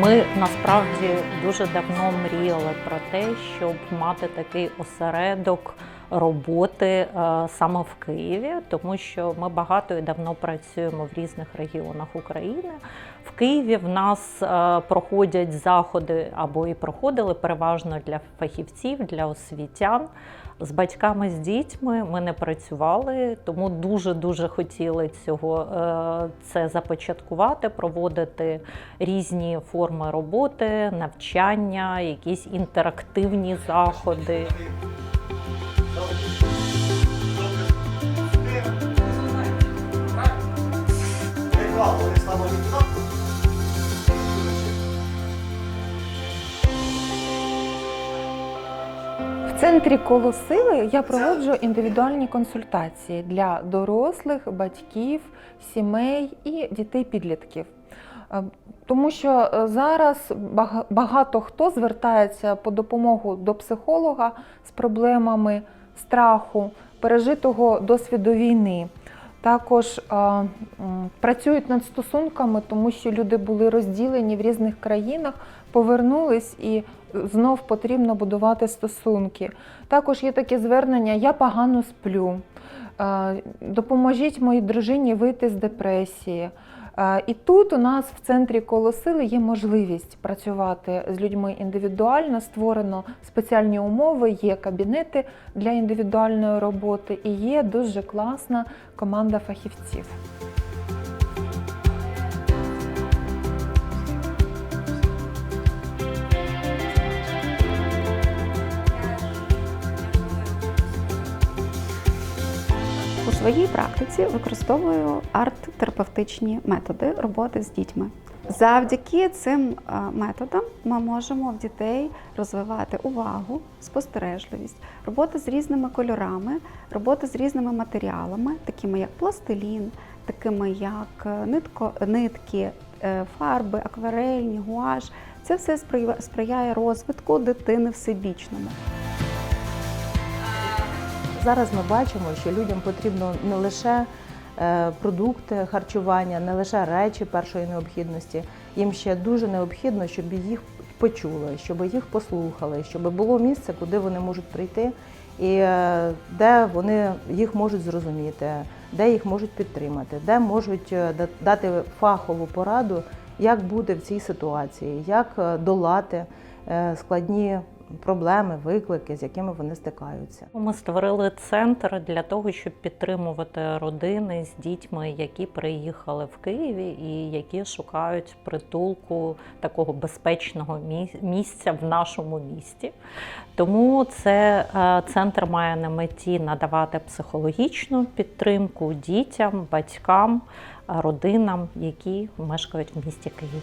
Ми насправді дуже давно мріяли про те, щоб мати такий осередок роботи е, саме в Києві, тому що ми багато і давно працюємо в різних регіонах України. В Києві в нас е, проходять заходи або і проходили переважно для фахівців, для освітян. З батьками з дітьми ми не працювали, тому дуже дуже хотіли цього е, це започаткувати, проводити різні форми роботи, навчання, якісь інтерактивні заходи. Центрі коло сили я проводжу індивідуальні консультації для дорослих, батьків, сімей і дітей-підлітків. Е, Тому що е, зараз багато хто звертається по допомогу до психолога з проблемами страху, пережитого досвіду війни. Також е, працюють над стосунками, тому що люди були розділені в різних країнах, повернулись і знов потрібно будувати стосунки. Також є таке звернення: я погано сплю. Е, Допоможіть моїй дружині вийти з депресії. Е, І тут у нас в центрі колосили є можливість працювати з людьми індивідуально. Створено спеціальні умови, є кабінети для індивідуальної роботи і є дуже класна команда фахівців. У своїй практиці використовую арт-терапевтичні методи роботи з дітьми. Завдяки цим е, методам ми можемо в дітей розвивати увагу, спостережливість, робота з різними кольорами, робота з різними матеріалами, такими як пластилін, такими як е, нитко, нитки, е, фарби, акварельні, гуаш. Це все сприя- сприяє розвитку дитини всебічному. Зараз ми бачимо, що людям потрібно не лише е, продукти харчування, не лише речі першої необхідності. Їм ще дуже необхідно, щоб їх почули, щоб їх послухали, щоб було місце, куди вони можуть прийти, і е, де вони їх можуть зрозуміти, де їх можуть підтримати, де можуть е, дати фахову пораду, як бути в цій ситуації, як долати складні проблеми, виклики, з якими вони стикаються. Ми створили центр для того, щоб підтримувати родини з дітьми, які приїхали в Києві і які шукають притулку такого безпечного мі- місця в нашому місті. Тому це е, центр має на меті надавати психологічну підтримку дітям, батькам, е, родинам, які мешкають в місті Києві.